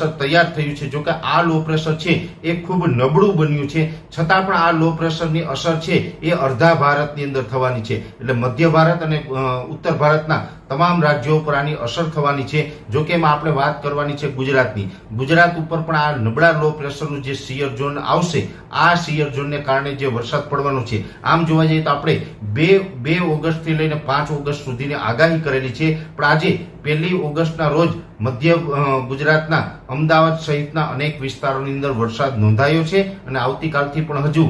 Pressure તૈયાર થયું છે. જોકે આ લો પ્રેશર છે એ ખૂબ નબળું બન્યું છે. છતાં પણ આ લો પ્રેશરની અસર છે એ અડધા ભારતની અંદર થવાની છે. એટલે મધ્ય ભારત અને ઉત્તર ભારતના તમામ રાજ્યો ઉપર આની અસર થવાની છે. જો કે એમાં આપણે વાત કરવાની છે ગુજરાતની. ગુજરાત ઉપર પણ આ નબળા લો પ્રેશરનું જે સિયર ઝોન આવશે, આ સિયર ઝોનને કારણે જે વરસાદ પડવાનો છે. આમ જોવા જઈએ તો આપણે બે બે ઓગસ્ટથી લઈને પાંચ ઓગસ્ટ સુધીની આગાહી કરેલી છે. પણ આજે પહેલી ઓગસ્ટના રોજ મધ્ય ગુજરાતના અમદાવાદ સહિતના અનેક વિસ્તારોની અંદર વરસાદ નોંધાયો છે અને આવતીકાલથી પણ હજુ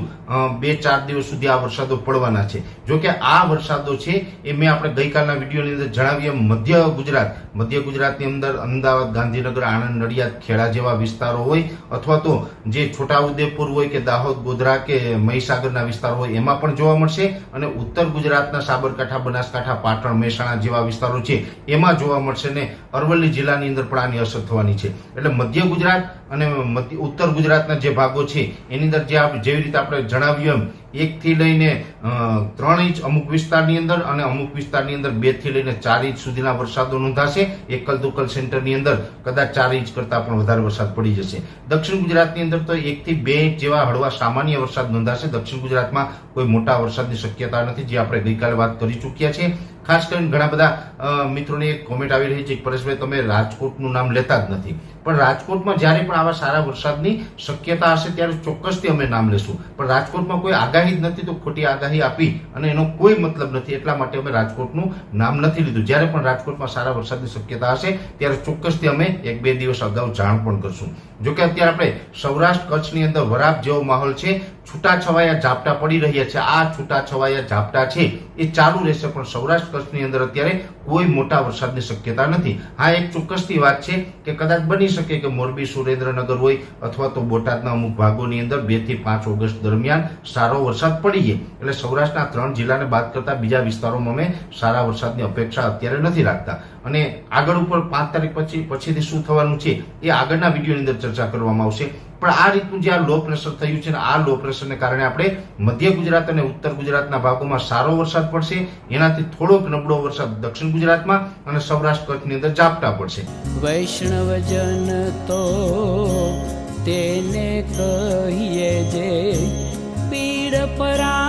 બે ચાર દિવસ સુધી આ વરસાદો પડવાના છે. જો કે આ વરસાદો છે એ મેં આપણે ગઈકાલના વિડીયોની અંદર જણાવીએ મધ્ય ગુજરાત. મધ્ય ગુજરાતની અંદર અમદાવાદ, ગાંધીનગર, આણંદ, નડિયાદ, ખેડા જેવા વિસ્તારો હોય અથવા તો જે છોટાઉદેપુર હોય કે દાહોદ, ગોધરા કે મહીસાગરના વિસ્તારો હોય એમાં પણ જોવા મળશે અને ઉત્તર ગુજરાતના સાબરકાંઠા, બનાસકાંઠા, પાટણ, મહેસાણા જેવા વિસ્તારો છે એમાં જોવા મળશે ને અરવલ્લી જિલ્લાની અંદર પણ આની અસર થવાની છે. એટલે મધ્ય ગુજરાત અને ઉત્તર ગુજરાતના જે ભાગો છે, એની અંદર જે આપણે જેવી રીતે આપણે જણાવ્યું એમ, એકથી લઈને ત્રણ ઇંચ અમુક વિસ્તારની અંદર અને અમુક વિસ્તારની અંદર બેથી લઈને ચાર ઇંચ સુધીના વરસાદો નોંધાશે. એકલ દુકલ સેન્ટરની અંદર કદાચ ચાર ઇંચ કરતાં પણ વધારે વરસાદ પડી જશે. દક્ષિણ ગુજરાતની અંદર તો એકથી બે ઇંચ જેવા હળવા સામાન્ય વરસાદ નોંધાશે. દક્ષિણ ગુજરાતમાં કોઈ મોટા વરસાદની શક્યતા નથી, જે આપણે ગઈકાલે વાત કરી ચૂક્યા છે. ખાસ કરીને ઘણા બધા મિત્રોની એક કોમેન્ટ આવી રહી છે કે, પરેશભાઈ, તમે રાજકોટનું નામ લેતા જ નથી. પણ રાજકોટમાં જ્યારે પણ આવા સારા વરસાદની શક્યતા હશે ત્યારે ચોક્કસથી અમે નામ લેશું. પણ રાજકોટમાં કોઈ આગાહી જ નથી તો ખોટી આગાહી આપી અને એનો કોઈ મતલબ નથી. એટલા માટે અમે રાજકોટનું નામ નથી લીધું. જ્યારે પણ રાજકોટમાં સારા વરસાદની શક્યતા હશે, ત્યારે ચોક્કસથી અમે એક બે દિવસ અગાઉ જાણ પણ કરશું. જોકે અત્યારે આપણે સૌરાષ્ટ્ર કચ્છની અંદર વરાપ જેવો માહોલ છે, છૂટાછવાયા ઝાપટા પડી રહ્યા છે. આ છૂટાછવાયા ઝાપટા છે, એ ચાલુ રહેશે, પણ સૌરાષ્ટ્ર કચ્છની અંદર અત્યારે કોઈ મોટા વરસાદની શક્યતા નથી. હા, એક ચોક્કસની વાત છે કે કદાચ બની શકે કે મોરબી સુરેન્દ્રનગર હોય અથવા તો બોટાદના અમુક ભાગોની અંદર બેથી પાંચ ઓગસ્ટ દરમિયાન સારો વરસાદ પડી જાય એટલે સૌરાષ્ટ્રના ત્રણ જિલ્લાને બાદ કરતા બીજા વિસ્તારોમાં અમે સારા વરસાદની અપેક્ષા અત્યારે નથી રાખતા. અને આગળ ઉપર પાંચ તારીખ પછી, પછીથી શું થવાનું છે એ આગળના વિડીયોની અંદર ચર્ચા કરવામાં આવશે. પણ આ રીતનું જે આ લો પ્રેશર થયું છે ને આ લો પ્રેશરને કારણે આપણે મધ્ય ગુજરાત અને ઉત્તર ગુજરાતના ભાગોમાં સારો વરસાદ પડશે. એનાથી થોડોક નબળો વરસાદ દક્ષિણ ગુજરાતમાં અને સૌરાષ્ટ્ર કચ્છની અંદર ઝાપટા પડશે. વૈષ્ણવજન તો કહીએ જે પીડ પરા